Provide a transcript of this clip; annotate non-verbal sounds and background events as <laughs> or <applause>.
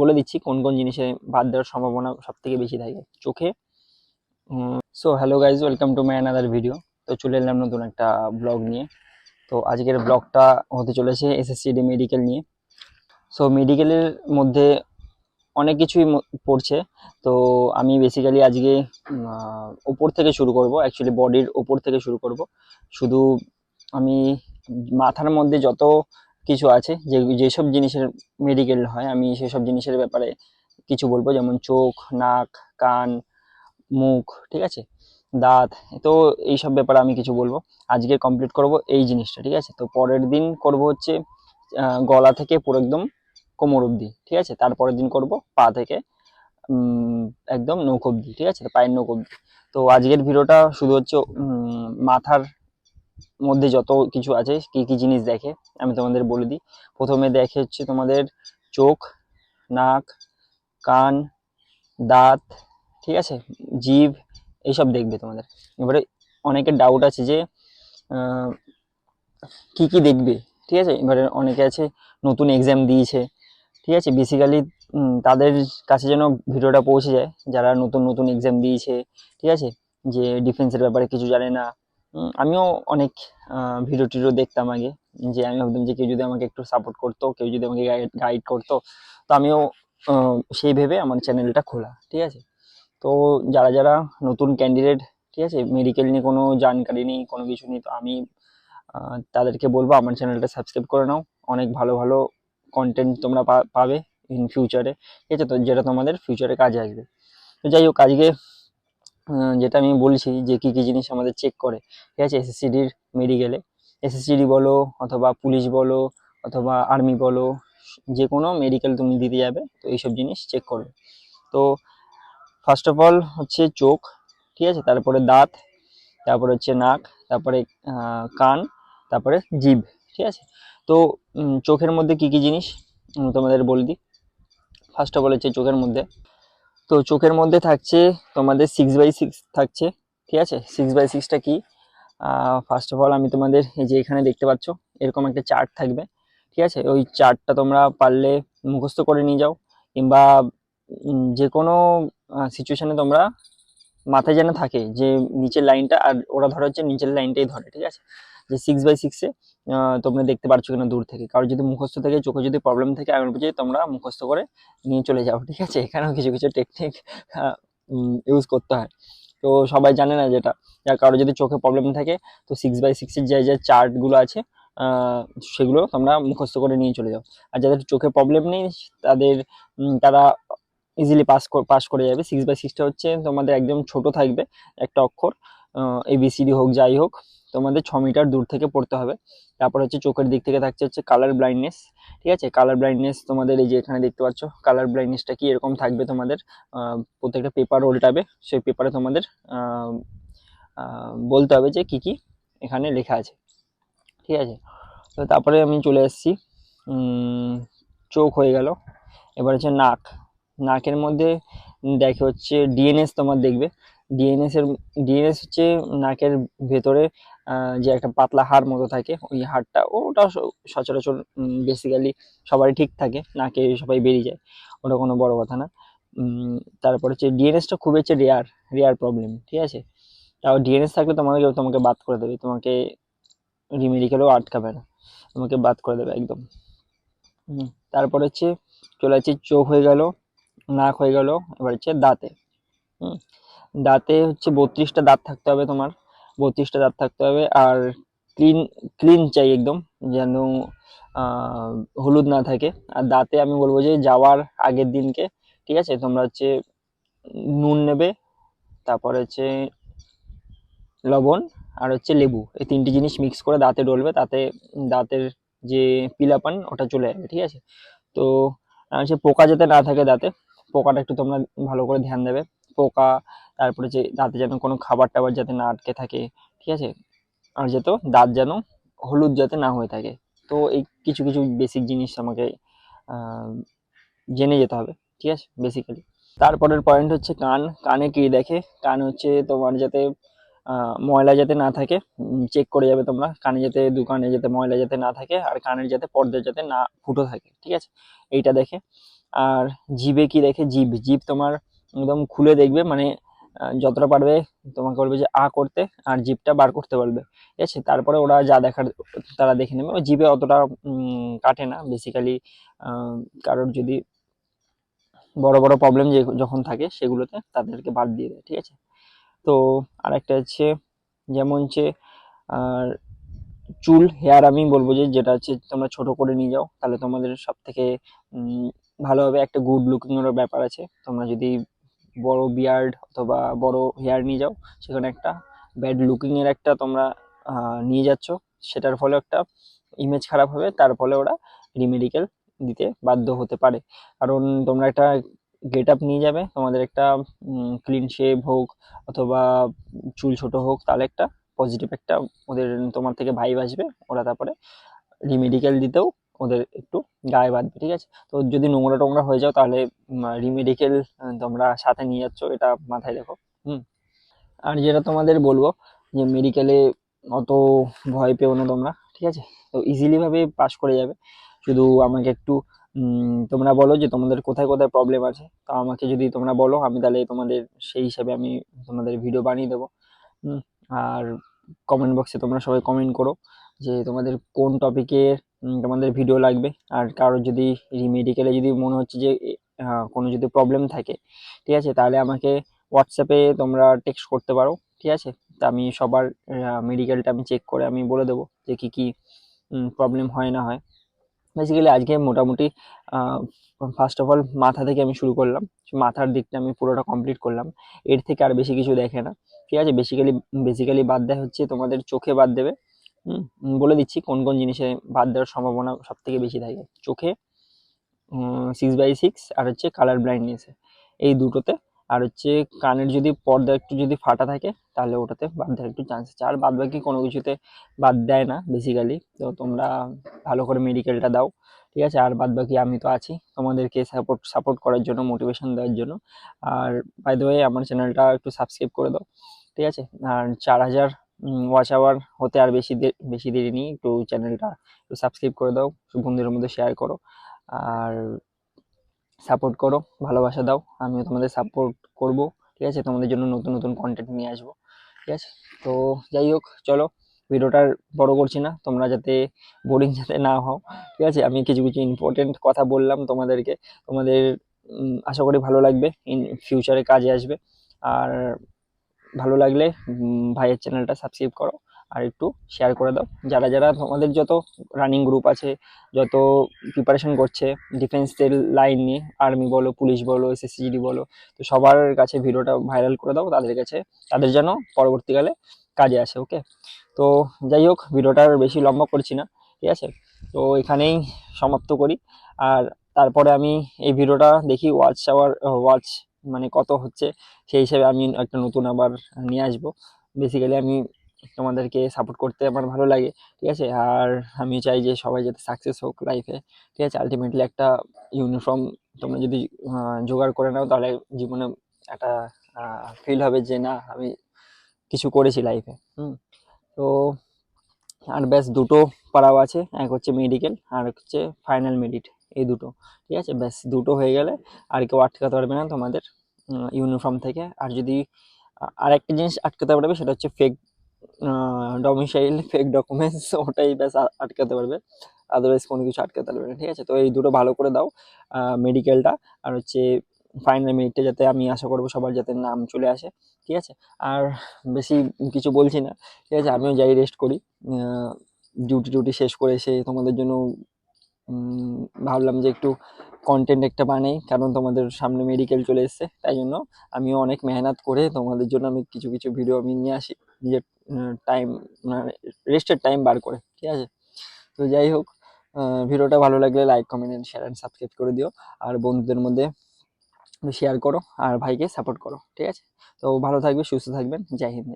বলে দিচ্ছি কোন কোন জিনিসে বাদ দেওয়ার সম্ভাবনা সব থেকে বেশি থাকে চোখে। So hello guys welcome to my another video তো চলে এলাম নতুন একটা ব্লগ নিয়ে। তো আজকের ব্লগটা হতে চলেছে এসএসসিডি মেডিকেল নিয়ে। সো মেডিকেলের মধ্যে অনেক কিছুই পড়ছে। তো আমি বেসিক্যালি আজকে ওপর থেকে শুরু করব। অ্যাকচুয়ালি বডির ওপর থেকে শুরু করব। শুধু আমি মাথার মধ্যে যত কিছু আছে যে, যেসব জিনিসের মেডিকেল হয়, আমি সেসব জিনিসের ব্যাপারে কিছু বলব, যেমন চোখ, নাক, কান, মুখ, ঠিক আছে? দাঁত, তো এইসব ব্যাপারে আমি কিছু বলব। আজকে কমপ্লিট করব এই জিনিসটা, ঠিক আছে? তো পরের দিন করব হচ্ছে গলা থেকে পুরো একদম কোমর অবধি, ঠিক আছে? তারপরের দিন করব পা থেকে একদম নৌক অবধি, ঠিক আছে? পায়ের নৌক অবধি। তো আজকের ভিডিওটা শুধু হচ্ছে মাথার মধ্যে যত কিছু আছে, কি কি জিনিস দেখে, আমি তোমাদের বলে দিই। প্রথমে দেখে হচ্ছে তোমাদের চোখ, নাক, কান, দাঁত, ঠিক আছে? জিভ, এইসব দেখবে তোমাদের। এবারে অনেকের ডাউট আছে যে কি কি দেখবে, ঠিক আছে? এবারে অনেকে আছে নতুন এক্সাম দিয়েছে, ঠিক আছে? বেসিক্যালি তাদের কাছে যেন ভিডিওটা পৌঁছে যায়, যারা নতুন নতুন এক্সাম দিয়েছে, ঠিক আছে? যে ডিফেন্সের ব্যাপারে কিছু জানে না আমিও অনেক ভিডিও টিডিও দেখতাম আগে, যে আমি ভাবতাম যে কেউ যদি আমাকে একটু সাপোর্ট করতো, কেউ যদি আমাকে গাইড করতো, তো আমিও সেই ভেবে আমার চ্যানেলটা খোলা, ঠিক আছে? তো যারা যারা নতুন ক্যান্ডিডেট ঠিক আছে মেডিকেল নিয়ে কোনো জানকারি নেই, কোনো কিছু নেই, তো আমি তাদেরকে বলব আমার চ্যানেলটা সাবস্ক্রাইব করে নাও। অনেক ভালো ভালো কন্টেন্ট তোমরা পাবে ইন ফিউচারে ঠিক আছে? তো যেটা তোমাদের ফিউচারে কাজে আসবে। তো যাই হোক, আজকে যেটা আমি বলছি যে কী কী জিনিস আমাদের চেক করে, ঠিক আছে? এসএসসিডির মেডিকেলে এসএসসিডি বলো, অথবা পুলিশ বলো, অথবা আর্মি বলো, যে কোনো মেডিকেল তুমি দিতে যাবে, তো এইসব জিনিস চেক করবে। তো ফার্স্ট অফ অল হচ্ছে চোখ, ঠিক আছে? তারপরে দাঁত, তারপরে হচ্ছে নাক, তারপরে কান, তারপরে জিভ, ঠিক আছে? তো চোখের মধ্যে কি কি জিনিস? তোমাদের বলে দিই। ফার্স্ট অফ অল হচ্ছে চোখের মধ্যে। তো চোখের মধ্যে থাকছে তোমাদের সিক্স বাই সিক্স থাকছে, ঠিক আছে? সিক্স বাই সিক্সটা কি? ফার্স্ট অফ অল আমি তোমাদের এই যে এখানে দেখতে পাচ্ছ, এরকম একটা চার্ট থাকবে, ঠিক আছে? ওই চার্টটা তোমরা পারলে মুখস্থ করে নিয়ে যাও, কিংবা যে কোনো সিচুয়েশানে তোমরা মাথায় যেন থাকে যে নিচের লাইনটা আর ওরা ধরে হচ্ছে নিচের লাইনটাই ধরে, ঠিক আছে? যে সিক্স বাই সিক্সে তোমরা দেখতে পারছ কিনা দূর থেকে। কারও যদি মুখস্থ থেকে চোখে যদি প্রবলেম থাকে আমি বলছি তোমরা মুখস্থ করে নিয়ে চলে যাও, ঠিক আছে? এখানেও কিছু কিছু টেকনিক ইউজ করতে হয়। তো সবাই জানে না যেটা। যার কারও যদি চোখে প্রবলেম থাকে, তো সিক্স বাই সিক্সের যে যে চার্টগুলো আছে সেগুলো তোমরা মুখস্থ করে নিয়ে চলে যাও। আর যাদের চোখে প্রবলেম নেই, তাদের তারা ইজিলি পাস পাস করে যাবে। সিক্স বাই সিক্সটা হচ্ছে তোমাদের একদম ছোট থাকবে, একটা অক্ষর এবিসিডি হোক, যাই হোক। তোমাদের ছ মিটার দূর থেকে পড়তে হবে। তারপর হচ্ছে চোখের দিক থেকে থাকছে হচ্ছে কালার ব্লাইন্ডনেস ঠিক আছে? কালার ব্লাইন্ডনেস তোমাদের এই যে এখানে দেখতে পাচ্ছ কালার ব্লাইন্ডনেসটা কি এরকম থাকবে তোমাদের? প্রত্যেকটা পেপার উল্টাবে, সেই পেপারে তোমাদের বলতে হবে যে কি কি এখানে লেখা আছে। ঠিক আছে? তো তারপরে আমি চলে এসেছি। চোখ হয়ে গেল। এবার হচ্ছে নাক। নাকের মধ্যে দেখে হচ্ছে ডিএনএস তোমার দেখবে। ডিএনএস এর ডিএনএস হচ্ছে নাকের ভেতরে যে একটা পাতলা হাড় মতো থাকে, ওই হাড়টা, ওটা সচরাচর বেসিক্যালি সবারই ঠিক থাকে, নাকে সবাই বেরিয়ে যায়, ওটা কোনো বড় কথা না। তারপর হচ্ছে ডিএনএসটা খুবই হচ্ছে রেয়ার রেয়ার প্রবলেম ঠিক আছে? তাও ডিএনএস থাকলে তোমাকে তোমাকে বাদ করে দেবে, তোমাকে রিমেডিকেলেও আটকাবে না, তোমাকে বাদ করে দেবে একদম। তারপর হচ্ছে চলে যাচ্ছে চোখ হয়ে গেল, নাক হয়ে গেল, এবার হচ্ছে দাঁতে। হুম দাঁতে হচ্ছে বত্রিশটা দাঁত থাকতে হবে তোমার, বত্রিশটা দাঁত থাকতে হবে। আর ক্লিন ক্লিন চাই একদম, যেন হলুদ না থাকে। আর দাঁতে আমি বলব যে যাওয়ার আগের দিনকে, ঠিক আছে? তোমরা হচ্ছে নুন নেবে, তারপরে হচ্ছে লবণ, আর হচ্ছে লেবু। এই তিনটি জিনিস মিক্স করে দাঁতে ডলবে, তাতে দাঁতের যে পিলাপান, ওটা চলে যাবে ঠিক আছে? তো হচ্ছে পোকা যাতে না থাকে দাঁতে, পোকাটা একটু তোমরা ভালো করে ধ্যান দেবে। পোকা, তারপরে যে দাঁতে যেন কোনো খাবার টাবার যাতে না আটকে থাকে, ঠিক আছে? আর যেত দাঁত যেন হলুদ যাতে না হয়ে থাকে। তো এই কিছু কিছু বেসিক জিনিস আমাকে জেনে যেতে হবে, ঠিক আছে? বেসিক্যালি তারপরের পয়েন্ট হচ্ছে কান। কানে কি দেখে? কান হচ্ছে তোমার যাতে ময়লা যাতে না থাকে চেক করে যাবে তোমরা। কানে যাতে দু কানে যাতে ময়লা যাতে না থাকে, আর কানের যাতে পর্দা যাতে না ফুটো থাকে, ঠিক আছে? এইটা দেখে। আর জিভে কি দেখে? জিভ। জিভ তোমার একদম খুলে দেখবে মানে যতটা পারবে তোমাকে বলবে যে, আ করতে আর জিপটা বার করতে পারবে। ঠিক আছে? তারপরে ওরা যা দেখার, তারা দেখে নেবে। জিপে অতটা কাটে না। বেসিক্যালি কারোর যদি বড় বড় প্রবলেম যে, যখন থাকে সেগুলোতে তাদেরকে বাদ দিয়ে দেয়। ঠিক আছে? তো আরেকটা হচ্ছে, যেমন হচ্ছে, আর চুল হেয়ার আমি বলব যে, যেটা হচ্ছে তোমরা ছোট করে নিয়ে যাও, তাহলে তোমাদের সব থেকে ভালো হবে। একটা গুড লুকিংয়েরও ব্যাপার আছে। তোমরা যদি বড় বিয়ার্ড অথবা বড় হেয়ার নিয়ে যাও, সেখানে একটা ব্যাড লুকিং এর একটা তোমরা নিয়ে যাচ্ছ। সেটার ফলে একটা ইমেজ খারাপ হবে, তার ফলে ওরা রিমেডিকেল দিতে বাধ্য হতে পারে। কারণ তোমরা একটা গেট আপ নিয়ে যাবে, তোমাদের একটা ক্লিন শেভ হোক অথবা চুল ছোট হোক, তাহলে একটা পজিটিভ একটা ওদের তোমার থেকে ভাইব আসবে। ওরা তারপরে রিমেডিকেল দিতেও ওদের একটু গায়ে বাঁধবে, ঠিক আছে? তো যদি নোংরা টোংরা হয়ে যাও তাহলে রিমেডিকেল তোমরা সাথে নিয়ে যাচ্ছ, এটা মাথায় রেখো, হুম? আর যেটা তোমাদের বলব, যে মেডিকেলে অত ভয় পেও না তোমরা, ঠিক আছে? তো ইজিলি ভাবে পাস করে যাবে। শুধু আমাকে একটু তোমরা বলো যে তোমাদের কোথায় কোথায় প্রবলেম আছে। তো আমাকে যদি তোমরা বলো, আমি তাহলে তোমাদের সেই হিসাবে আমি তোমাদের ভিডিও বানিয়ে দেবো আর কমেন্ট বক্সে তোমরা সবাই কমেন্ট করো যে তোমাদের কোন টপিকের তোমাদের ভিডিও লাগবে। আর কারোর যদি মেডিকেলে যদি মনে হচ্ছে যে কোনো যদি প্রবলেম থাকে, ঠিক আছে? তাহলে আমাকে হোয়াটসঅ্যাপে তোমরা টেক্সট করতে পারো, ঠিক আছে? তা আমি সবার মেডিকেলটা আমি চেক করে আমি বলে দেবো যে কী কী প্রবলেম হয় না হয়। বেসিক্যালি আজকে মোটামুটি ফার্স্ট অফ অল মাথা থেকে আমি শুরু করলাম। মাথার দিকটা আমি পুরোটা কমপ্লিট করলাম। এর থেকে আর বেশি কিছু দেখে না, ঠিক আছে? বেসিক্যালি বেসিক্যালি বাদ দেয় হচ্ছে তোমাদের চোখে বাদ দেবে। বলে দিচ্ছি কোন কোন জিনিসে বাদ দেওয়ার সম্ভাবনা সব থেকে বেশি থাকে। চোখে সিক্স বাই সিক্স আর হচ্ছে কালার ব্লাইন্ডনেসে এই দুটোতে। আর হচ্ছে কানের যদি পর্দা একটু যদি ফাটা থাকে, তাহলে ওটাতে বাদ দেওয়ার একটু চান্স আছে। আর বাদ বাকি কোনো কিছুতে বাদ দেয় না বেসিক্যালি তো তোমরা ভালো করে মেডিকেলটা দাও, ঠিক আছে? আর বাদ বাকি আমি তো আছি তোমাদেরকে সাপোর্ট সাপোর্ট করার জন্য মোটিভেশন দেওয়ার জন্য। আর বাই দ্য আমার চ্যানেলটা একটু সাবস্ক্রাইব করে দাও, ঠিক আছে? আর চার হাজার ওয়াচ আওয়ার হতে আর বেশি বেশি দেরি নেই। একটু চ্যানেলটা একটু সাবস্ক্রাইব করে দাও বন্ধুদের মধ্যে শেয়ার করো আর সাপোর্ট করো, ভালোবাসা দাও। আমিও তোমাদের সাপোর্ট করব, ঠিক আছে? তোমাদের জন্য নতুন নতুন কন্টেন্ট নিয়ে আসব, ঠিক আছে? তো যাই হোক, চলো ভিডিওটার বড় করছি না। তোমরা যাতে বোরিং <laughs> যাতে না হও, ঠিক আছে? আমি কিছু কিছু ইম্পর্টেন্ট কথা বললাম তোমাদেরকে। তোমাদের আশা করি ভালো লাগবে। ইন ফিউচারে কাজে আসবে। আর ভালো লাগলে ভাইয়ের চ্যানেলটা সাবস্ক্রাইব করো আর একটু শেয়ার করে দাও। যারা যারা তোমাদের যত রানিং গ্রুপ আছে, যত প্রিপারেশন করছে ডিফেন্সের লাইন নিয়ে আর্মি বলো পুলিশ বলো এসএসসিজিডি বলো, তো সবার কাছে ভিডিওটা ভাইরাল করে দাও, তাদের কাছে, তাদের যেন পরবর্তীকালে কাজে আসে ওকে তো যাই হোক, ভিডিওটা বেশি লম্বা করছি না, ঠিক আছে? তো এখানেই সমাপ্ত করি। আর তারপরে আমি এই ভিডিওটা দেখি ওয়াচ আওয়ার ওয়াচ মানে কত হচ্ছে, সেই হিসেবে আমি একটা নতুন আবার নিয়ে আসব। বেসিক্যালি আমি তোমাদেরকে সাপোর্ট করতে আমার ভালো লাগে, ঠিক আছে? আর আমি চাই যে সবাই যাতে সাকসেস হোক লাইফে ঠিক আছে? আলটিমেটলি একটা ইউনিফর্ম তোমরা যদি জোগাড় করে নাও, তাহলে জীবনে একটা ফিল হবে যে না, আমি কিছু করেছি লাইফে হুম? তো আর ব্যাস দুটো পাড়াও আছে, এক হচ্ছে মেডিকেল আর হচ্ছে ফাইনাল মেডিট এই দুটো, ঠিক আছে? ব্যাস, দুটো হয়ে গেলে আর কেউ আটকাতে পারবে না তোমাদের ইউনিফর্ম থেকে। আর যদি আর একটা জিনিস আটকাতে পারবে সেটা হচ্ছে ফেক ডমিসাইল ফেক ডকুমেন্টস ওটাই ব্যাস আটকাতে পারবে। আদারওয়াইজ কোনো কিছু আটকাতে পারবে না, ঠিক আছে? তো এই দুটো ভালো করে দাও মেডিকেলটা আর হচ্ছে ফাইনাল মিনিটটা যাতে আমি আশা করব সবার যাতে নাম চলে আসে, ঠিক আছে? আর বেশি কিছু বলছি না, ঠিক আছে? আমিও যাই রেস্ট করি ডিউটি টিউটি শেষ করে এসে তোমাদের জন্য ভাবলাম যে একটু কন্টেন্ট একটা বানাই, কারণ তোমাদের সামনে মেডিকেল চলে এসছে, তাই জন্য আমিও অনেক মেহনত করে তোমাদের জন্য আমি কিছু কিছু ভিডিও আমি নিয়ে আসি, নিজের টাইম মানে রেস্টের টাইম বার করে, ঠিক আছে? তো যাই হোক ভিডিওটা ভালো লাগলে like comment and share and subscribe করে দিও, আর বন্ধুদের মধ্যে শেয়ার করো, আর ভাইকে সাপোর্ট করো, ঠিক আছে? তো ভালো থাকবে, সুস্থ থাকবেন, জয় হিন্দ